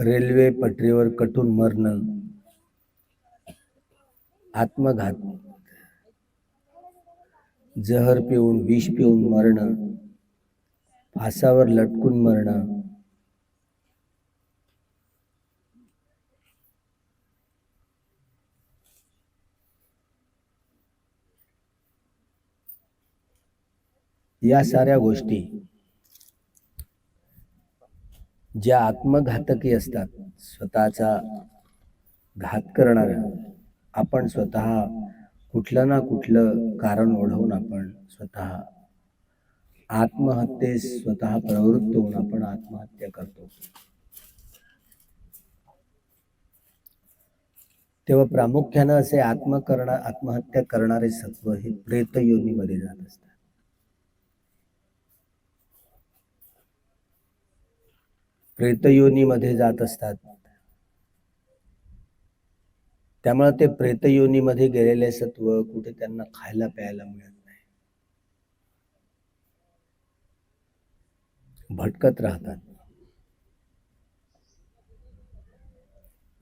Railway पटरीवर कटून मरणं. आत्मघात. जहर पिऊन विष पिऊन मरणं. फासावर लटकून मरणं. या साऱ्या गोष्टी ज्या आत्मघातकी असतात स्वतःचा घात करणार आपण स्वतः कुठलं ना कुठलं कारण ओढवून आपण स्वतः आत्महत्येस स्वतः प्रवृत्त होऊन आपण आत्महत्या करतो. तेव्हा प्रामुख्यानं असे आत्म करणार आत्महत्या करणारे सत्व हे प्रेत योनीमध्ये जात असतात. प्रेतयोनीमध्ये जात असतात. त्यामुळे ते प्रेतयोनीमध्ये गेलेले सत्व कुठे त्यांना खायला प्यायला मिळत नाही. भटकत राहतात.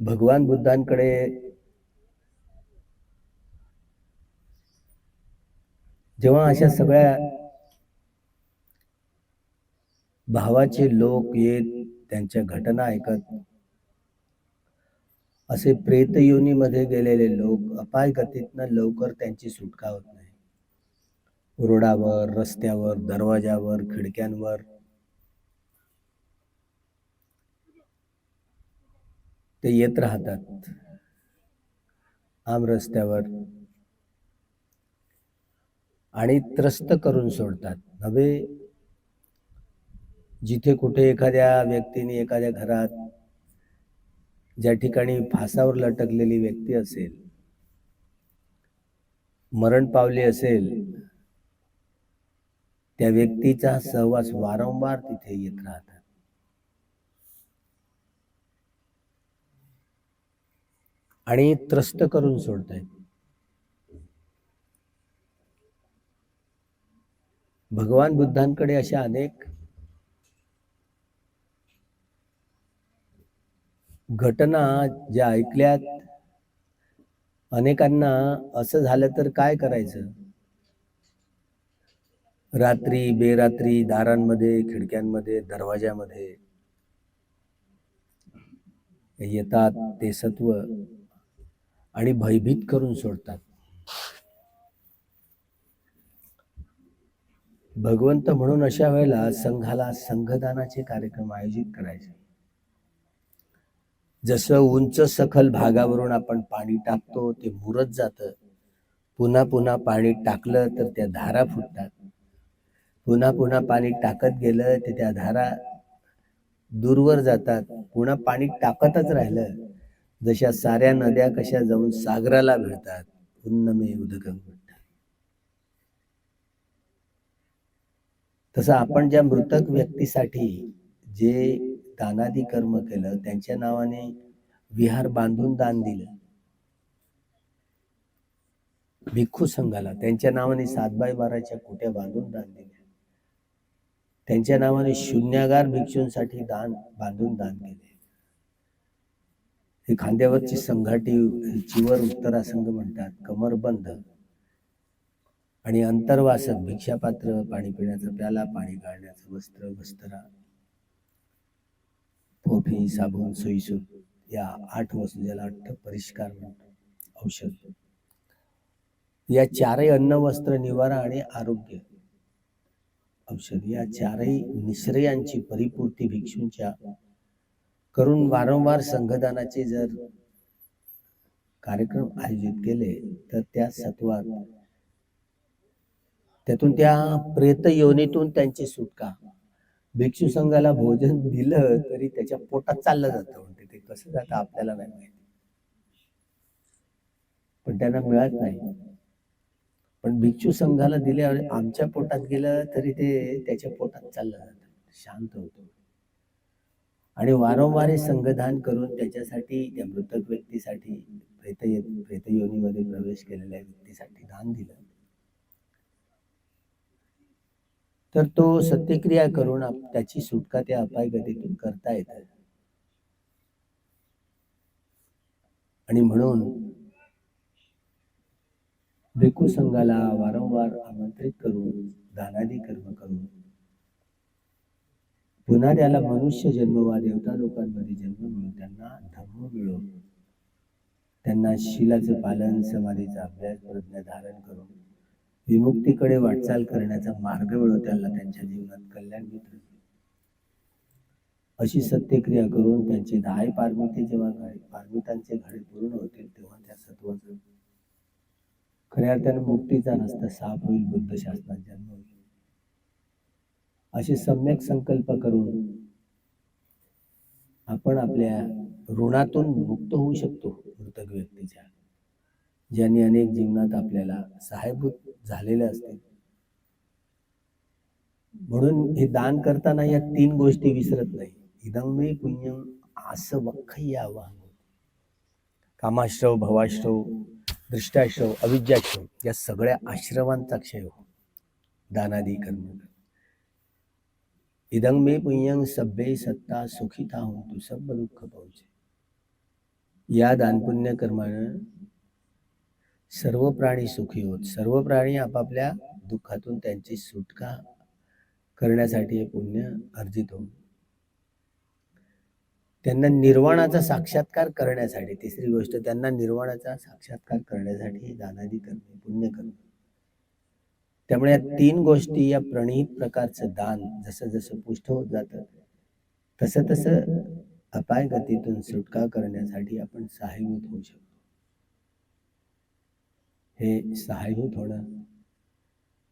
भगवान बुद्धांकडे जेव्हा अशा सगळ्या भावाचे लोक येत त्यांच्या घटना ऐकत. असे प्रेतयोनीमध्ये गेलेले लोक अपाय गतीतनं लवकर त्यांची सुटका होत नाही. रोडावर रस्त्यावर दरवाजावर खिडक्यांवर. ते येत राहतात. आम रस्त्यावर. आणि त्रस्त करून सोडतात. नव्हे जिथे कुठे एखाद्या व्यक्तीने एखाद्या घरात ज्या ठिकाणी फासावर लटकलेली व्यक्ती असेल मरण पावली असेल त्या व्यक्तीचा सहवास वारंवार तिथे येत राहतात. आणि त्रस्त करून सोडतायत. भगवान बुद्धांकडे अशा अनेक घटना ज्या ऐकल्यात अनेकांना असं झालं तर काय करायचं? रात्री बेरात्री दारांमध्ये खिडक्यांमध्ये दरवाज्यामध्ये येतात ते सत्व आणि भयभीत करून सोडतात. भगवंत म्हणून अशा वेळेला संघाला संघदानाचे कार्यक्रम आयोजित करायचे. जसं उंच सखल भागावरून आपण पाणी टाकतो ते मुरत जातं. पुन्हा पुन्हा पाणी टाकलं तर त्या धारा फुटतात. पुन्हा पुन्हा पाणी टाकत गेलं तर त्या धारा दूरवर जातात. पुन्हा पाणी टाकतच राहिलं. जशा साऱ्या नद्या कशा जाऊन सागराला भिडतात उन्नमे उदगम तसं आपण ज्या मृतक व्यक्तीसाठी जे दानादी कर्म केलं त्यांच्या नावाने विहार बांधून दान दिलं. भिक्खू संघाला त्यांच्या नावाने सातबाई बाराच्या कुट्या बांधून दान दिल्या त्यांच्या नावाने शून्यागार भिक्षूंसाठी दान बांधून दान केले. ही खांद्यावरची संघाटी चिवर उत्तरासंघ म्हणतात कमरबंद आणि अंतर्वासक भिक्षापात्र पाणी पिण्याचा प्याला पाणी गाळण्याचं वस्त्र वस्त्रा फोफी साबण सोयीसूत या आठ वस्तू ज्याला अठ्ठ परिष्कार म्हणतो औषध. या चारही अन्न वस्त्र निवारा आणि आरोग्य औषध या चारही निश्रयांची परिपूर्ती भिक्षूंच्या करून वारंवार संघदानाचे जर कार्यक्रम आयोजित केले तर त्या सत्वात त्यातून त्या प्रेत योनीतून त्यांची सुटका भिक्षू संघाला भोजन दिलं तरी त्याच्या पोटात चाललं जातं. म्हणते ते कसं जातं आपल्याला नाही माहिती. पण त्यांना मिळत नाही. पण भिक्षू संघाला दिल्यावर आमच्या पोटात गेलं तरी ते त्याच्या पोटात चाललं जातं. शांत होतो. आणि वारंवार हे संघदान करून त्याच्यासाठी त्या मृतक व्यक्तीसाठी प्रेत प्रेतयोनीमध्ये प्रवेश केलेल्या व्यक्तीसाठी दान दिलं. तर तो सत्यक्रिया करून त्याची सुटका त्या अपाय गतीतून करता येते. आणि म्हणून भिकू संघाला वारंवार आमंत्रित करून दानादी कर्म करून पुन्हा त्याला मनुष्य जन्म वा देवता लोकांमध्ये जन्म मिळून त्यांना धर्म मिळो. त्यांना शिलाचं पालन समाधीचा अभ्यास प्रज्ञा धारण करून विमुक्तीकडे वाटचाल करण्याचा मार्ग मिळो त्यांना त्यांच्या जीवनात कल्याण मित्र अशी सत्यक्रिया करून त्यांचे दहाय पारमिते जेव्हा पारमितांचे घडे पूर्ण होतील तेव्हा त्या सत्वाचा खऱ्या अर्थाने मुक्तीचा रस्ता साफ होईल बुद्ध शास्त्रात जन्म होईल. असे सम्यक संकल्प करून आपण आपल्या ऋणातून मुक्त होऊ शकतो मृतक व्यक्तीच्या. ज्यांनी अनेक जीवनात आपल्याला सहायभूत झालेले असतील. म्हणून हे दान करताना या तीन गोष्टी विसरत नाही. इदमे पुण्यम असं वखय आवाहन कामाश्रव भवाश्रव दृष्टाश्रव अविद्याश्रव या सगळ्या आश्रवांचा क्षय हो. दानादी कर्म. इदं मे पुण्यं सभ्ये सत्ता सुखिता होतो सब दुःख पोहोचे या दानपुण्य कर्मानं सर्व प्राणी सुखी होत. सर्व प्राणी आपापल्या दुःखातून त्यांची सुटका करण्यासाठी हे पुण्य अर्जित होत त्यांना निर्वाणाचा साक्षात्कार करण्यासाठी तिसरी गोष्ट त्यांना निर्वाणाचा साक्षात्कार करण्यासाठी दानादी करणे पुण्य करणे त्यामुळे या तीन गोष्टी या प्रणीत प्रकारचं दान जसं जसं पुष्ट होत जातं तसं तसं अपाय गतीतून सुटका करण्यासाठी आपण सहाय्यभूत होऊ शकतो. हे सहाय्यभूत होणं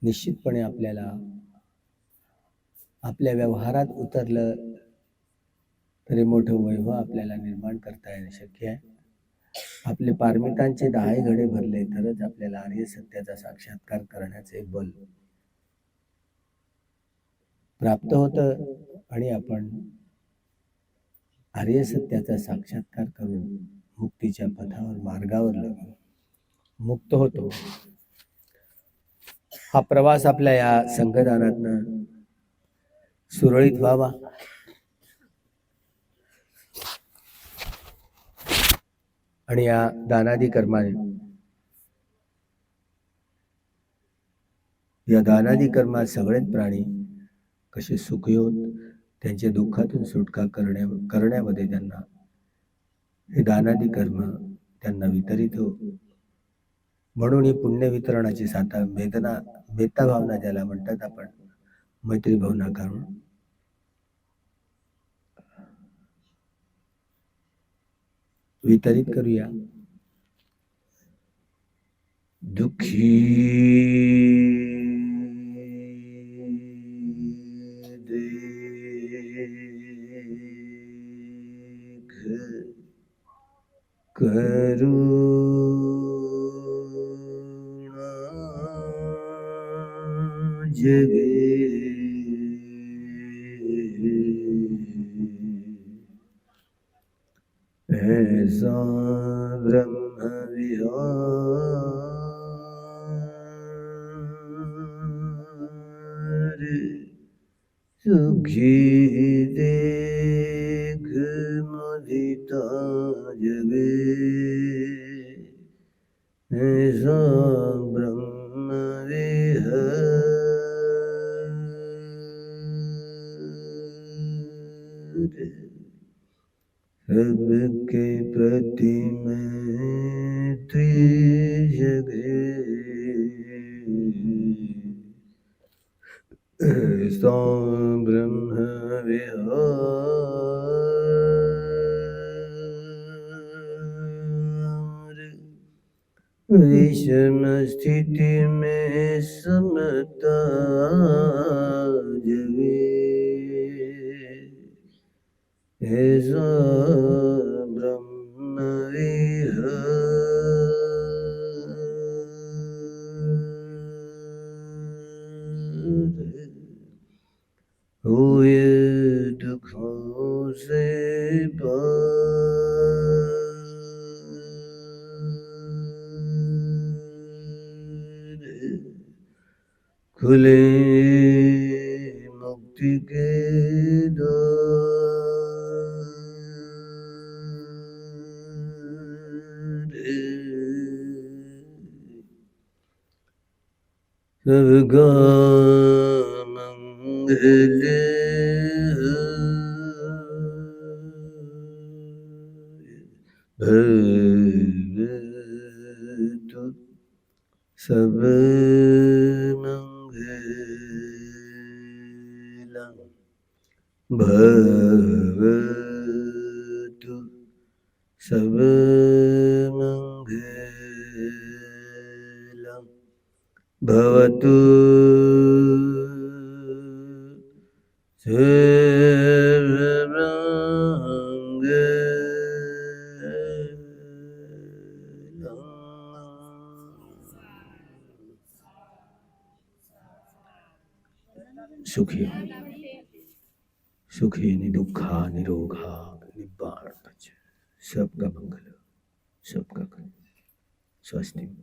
निश्चितपणे आपल्याला आपल्या व्यवहारात उतरलं तरी मोठं वैभव आपल्याला निर्माण करता येणं शक्य आहे. आपले पारमितांचे दहाही घडे भरले तरच आपल्याला आर्य सत्याचा साक्षात्कार करण्याचे बल प्राप्त होतं आणि आपण आर्य सत्याचा साक्षात्कार करून मुक्तीच्या पथावर मार्गावर लागलो. मुक्त होतो. हा प्रवास आपल्या या संघदानातनं सुरळीत व्हावा. आणि या दानादी कर्माने या दानादी कर्मात सगळेच प्राणी कसे सुखी होत त्यांच्या दुःखातून सुटका करण्या करण्यामध्ये त्यांना हे दानादी कर्म त्यांना वितरित हो म्हणून ही पुण्य वितरणाची साता वेदना वेता भावना ज्याला म्हणतात आपण मैत्री भावना करून वितरित करूया. दुःखी देख जगे ऐसा ब्रह्म विहार सुखी देख मुदिता जगे ऐसा ब्रह्म के प्रति मैत्री जगे ऐसा ब्रह्म विहार। विषम स्थिति में समता जगे। ऐसा सबका मंगल भवतु सब मंगलम भवतु भवतु। सुखी। सुखी निदुखा निरोगा निब्बाण सबका मंगल सबका कल्याण। स्वस्ति